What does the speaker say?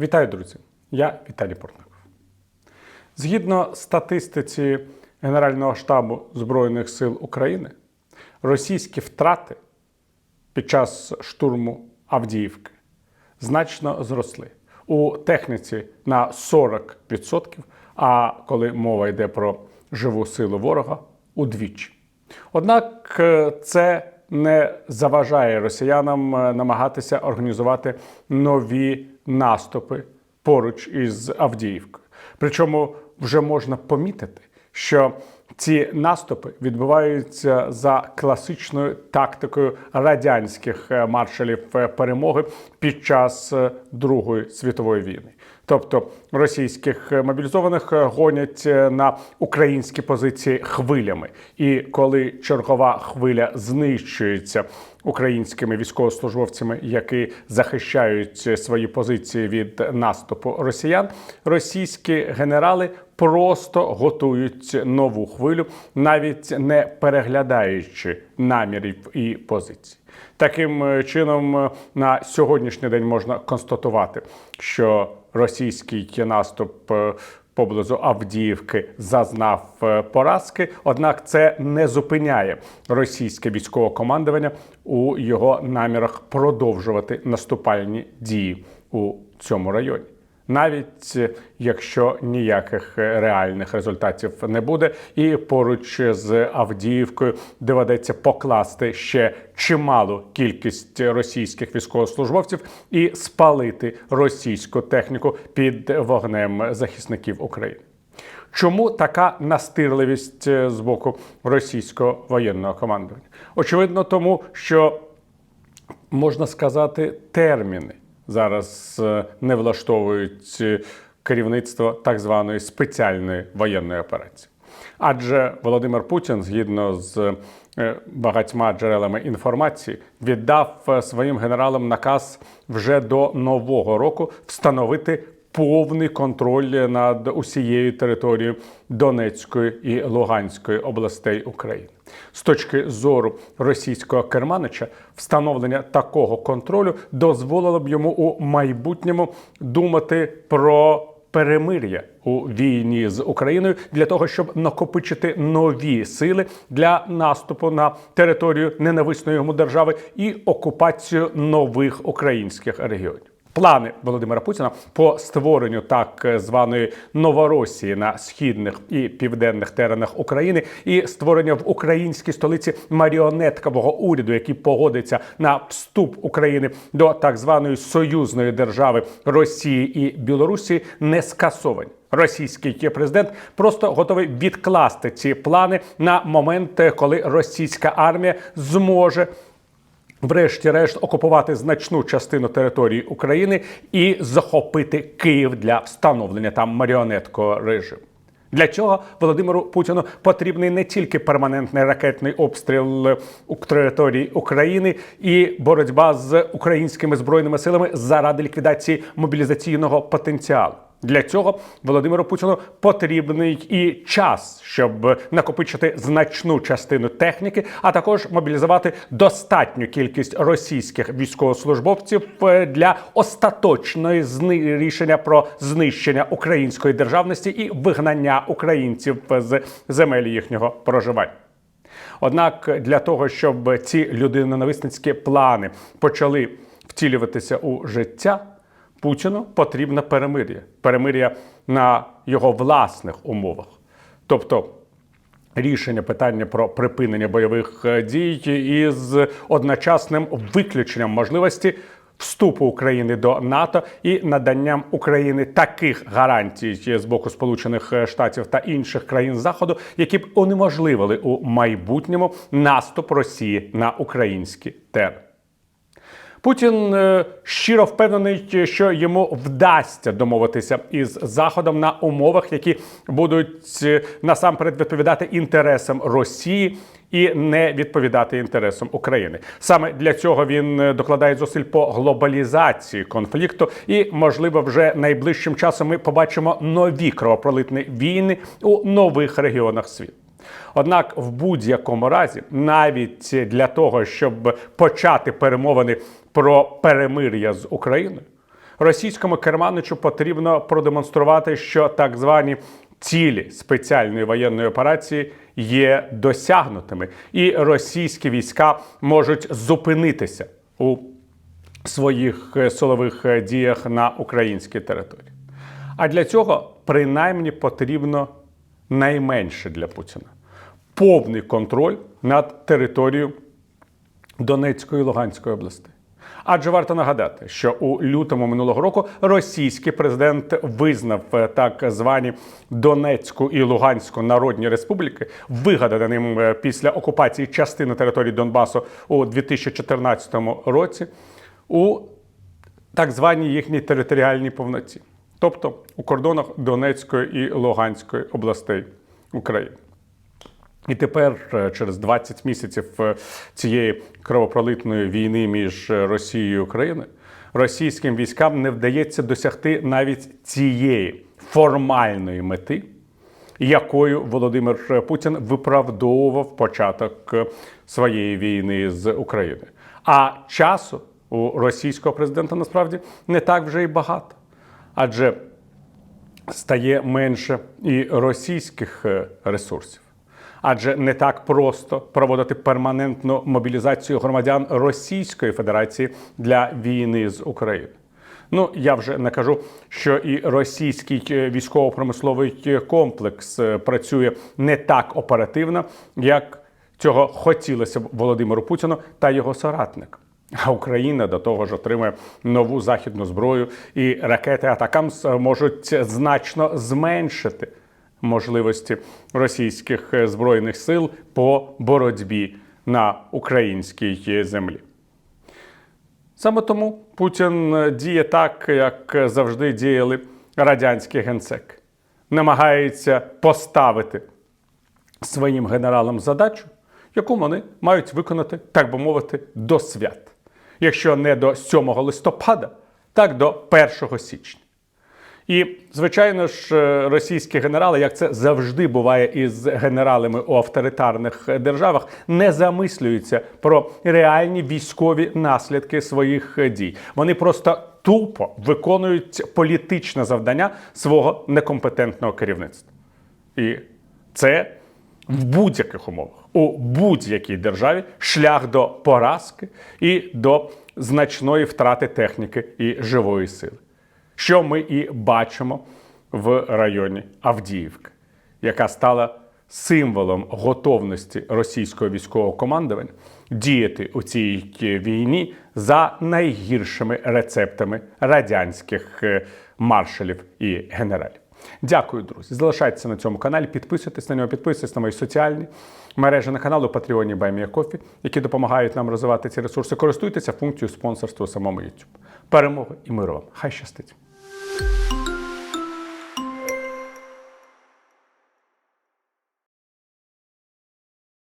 Вітаю, друзі! Я Віталій Портников. Згідно статистиці Генерального штабу Збройних сил України, російські втрати під час штурму Авдіївки значно зросли у техніці на 40%, а коли мова йде про живу силу ворога удвічі. Однак е, це не заважає росіянам е, намагатися організувати нові наступи поруч із Авдіївкою. Причому вже можна помітити, що ці наступи відбуваються за класичною тактикою радянських е, маршалів е, перемоги під час е, Другої світової війни. Тобто російських мобілізованих гонять на українські позиції хвилями, і коли чергова хвиля знищується українськими військовослужбовцями, які захищають свої позиції від наступу росіян, російські генерали просто готують нову хвилю, навіть не переглядаючи намірів і позицій. Таким е, чином, е, на сьогоднішній день можна констатувати, що російський наступ е, поблизу Авдіївки зазнав поразки. Однак це не зупиняє російське військове командування у його намірах продовжувати наступальні дії у цьому районі. Навіть е, якщо ніяких е, реальних результатів не буде, і поруч з Авдіївкою доведеться покласти ще чималу кількість російських військовослужбовців і спалити російську техніку під вогнем захисників України. Чому така настирливість е, з боку російського воєнного командування? Очевидно, тому що можна сказати терміни зараз е, не влаштовують е, керівництво так званої спеціальної воєнної операції. Адже Володимир Путін, згідно з е, багатьма джерелами інформації, віддав своїм генералам наказ вже до нового року встановити повний контроль над усією територією Донецької і Луганської областей України. З точки зору російського керманича, встановлення такого контролю дозволило б йому у майбутньому думати про перемир'я у війні з Україною для того, щоб накопичити нові сили для наступу на територію ненависної йому держави і окупацію нових українських регіонів. Плани Володимира Путіна по створенню так званої Новоросії на східних і південних теренах України і створення в українській столиці маріонеткового уряду, який погодиться на вступ України до так званої союзної держави Росії і Білорусі, не скасовані. Російський президент просто готовий відкласти ці плани на момент, коли російська армія зможе врешті-решт окупувати значну частину території України і захопити Київ для встановлення там маріонеткового режиму. Для цього Володимиру Путіну потрібний не тільки перманентний ракетний обстріл у території України і боротьба з українськими збройними силами заради ліквідації мобілізаційного потенціалу. Для цього Володимиру Путіну потрібний і час, щоб накопичити значну частину техніки, а також мобілізувати достатню кількість російських військовослужбовців е, для остаточної рішення про знищення української державності і вигнання українців з земель їхнього проживання. Однак для того, щоб ці людиноненависницькі плани почали втілюватися у життя. Путіну потрібне перемир'я, перемир'я на його власних умовах, тобто рішення питання про припинення бойових е, дій із одночасним виключенням можливості вступу України до НАТО і наданням України таких гарантій з боку Сполучених Штатів та інших країн Заходу, які б унеможливили у майбутньому наступ Росії на українські терени. Путін е, щиро впевнений, що йому вдасться домовитися із Заходом на умовах, які будуть е, насамперед відповідати інтересам Росії і не відповідати інтересам України. Саме для цього він е, докладає зусиль по глобалізації конфлікту, і можливо, вже найближчим часом ми побачимо нові кровопролитні війни у нових регіонах світу. Однак, в будь-якому разі, навіть для того, щоб почати перемовини про перемир'я з Україною, Російському керманичу потрібно продемонструвати, що так звані цілі спеціальної воєнної операції є досягнутими, і російські війська можуть зупинитися у своїх е, силових е, діях на українській території. А для цього принаймні потрібно найменше для Путіна повний контроль над територією Донецької і Луганської областей. Адже варто нагадати, що у лютому минулого року російський президент визнав е, так звані Донецьку і Луганську народні республіки, вигаданим е, після окупації частини території Донбасу у 2014 році, у так званій їхній територіальній повноті, тобто у кордонах Донецької і Луганської областей України. І тепер, е, через 20 місяців е, цієї кровопролитної війни між е, Росією і Україною, російським військам не вдається досягти навіть цієї формальної мети, якою Володимир Путін виправдовував початок своєї війни з Україною. А часу у російського президента насправді не так вже і багато. Адже стає менше і російських ресурсів. Адже не так просто проводити перманентну мобілізацію громадян Російської Федерації для війни з Україною. Ну я вже не кажу, що і російський е, військово-промисловий комплекс е, працює не так оперативно, як цього хотілося б Володимиру Путіну та його соратникам. А Україна до того ж отримує нову західну зброю, і ракети Атакамс можуть значно зменшити можливості російських е, збройних сил по боротьбі на українській землі. Саме тому Путін е, діє так, як завжди діяли радянські генсеки. Намагається поставити своїм генералам задачу, яку вони мають виконати, так би мовити, до свят. Якщо не до 7 листопада, так до 1 січня. І, звичайно ж, е, російські генерали, як це завжди буває із генералами у авторитарних державах, не замислюються про реальні військові наслідки своїх дій. Вони просто тупо виконують політичне завдання свого некомпетентного керівництва. І це в будь-яких умовах, у будь-якій державі шлях до поразки і до значної втрати техніки і живої сили що ми і бачимо в районі Авдіївки, яка стала символом готовності російського військового командування діяти у цій війні за найгіршими рецептами радянських е, маршалів і генералів. Дякую, друзі. Залишайтеся на цьому каналі, підписуйтесь на нього, підписуйтесь на мої соціальні мережі на каналу Патреоні Баймія Кофі, які допомагають нам розвивати ці ресурси. Користуйтеся функцією спонсорства у самому YouTube. Перемоги і миру вам! Хай щастить!